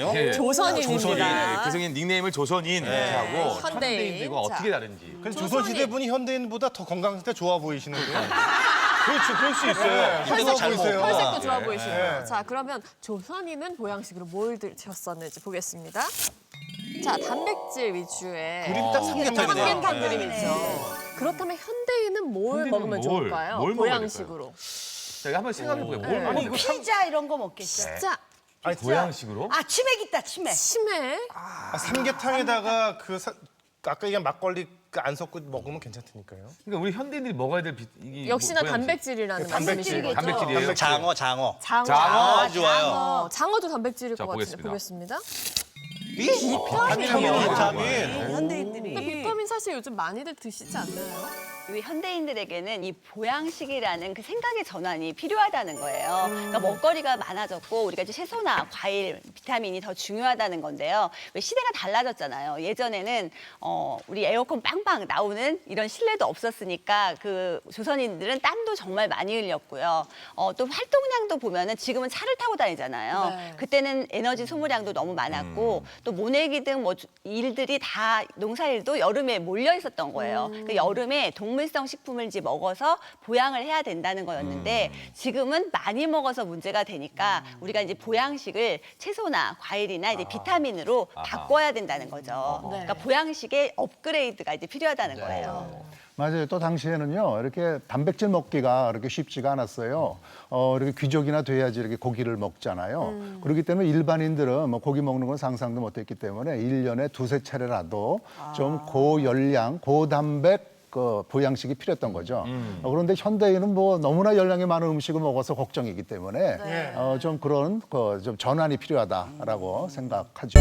조선인이요? 예. 조선인입니다. 개성인 닉네임을 조선인 이렇게 하고 현대인. 현대인들과 자. 어떻게 다른지. 근데 조선인. 조선시대 분이 현대인보다 더 건강 상태 좋아 보이시는데요? 그렇죠, 그럴 수 있어요. 혈색 잘 보이세요. 혈색도 좋아 보이시네요. 네. 자, 그러면 조선인은 보양식으로 뭘 드셨었는지 보겠습니다. 자, 단백질 위주의 그림 딱 삼계탕이네요. 삼계탕 그림이죠. 그렇다면 현대인은 뭘 현대인은 먹으면 뭘, 좋을까요? 뭘 먹어야 보양식으로. 자, 이거 한번 생각해 보게요. 뭘 네. 먹어야 아니 피자 이런 거 먹겠죠. 진짜 아니, 보양식으로? 아 치맥 있다 치맥. 치매? 아, 삼계탕에다가 그 사- 아까 얘기한 막걸리 그안 섞고 먹으면 괜찮다니까요. 그러니까 우리 현대인들이 먹어야 될 비, 이게 역시나 뭐. 단백질이라는 단백질. 말씀이시죠? 단백질이에요. 장어, 장어. 장어. 장어. 아, 좋아요. 장어. 장어도 단백질일 자, 것 같은데 보겠습니다. 보겠습니다. 비타민, 아, 비타민. 근데 현대인들이 비타민 사실 요즘 많이들 드시지 않나요? 우리 현대인들에게는 이 보양식이라는 그 생각의 전환이 필요하다는 거예요. 그러니까 먹거리가 많아졌고 우리가 이제 채소나 과일, 비타민이 더 중요하다는 건데요. 왜 시대가 달라졌잖아요. 예전에는 어, 우리 에어컨 빵빵 나오는 이런 실내도 없었으니까 그 조선인들은 땀도 정말 많이 흘렸고요. 어, 또 활동량도 보면은 지금은 차를 타고 다니잖아요. 네. 그때는 에너지 소모량도 너무 많았고 또 모내기 등 뭐 일들이 다 농사일도 여름에 몰려 있었던 거예요. 그 여름에 동 물성 식품을 이제 먹어서 보양을 해야 된다는 거였는데 지금은 많이 먹어서 문제가 되니까 우리가 이제 보양식을 채소나 과일이나 이제 비타민으로 바꿔야 된다는 거죠. 네. 그러니까 보양식의 업그레이드가 이제 필요하다는 거예요. 맞아요. 또 당시에는요, 이렇게 단백질 먹기가 그렇게 쉽지가 않았어요. 어, 이렇게 귀족이나 돼야지 이렇게 고기를 먹잖아요. 그렇기 때문에 일반인들은 뭐 고기 먹는 건 상상도 못 했기 때문에 일년에 두세 차례라도 좀 고열량, 고단백 그 보양식이 필요했던 거죠. 어, 그런데 현대인은 뭐 너무나 열량이 많은 음식을 먹어서 걱정이기 때문에 어, 좀 그런 그 좀 전환이 필요하다라고 생각하죠.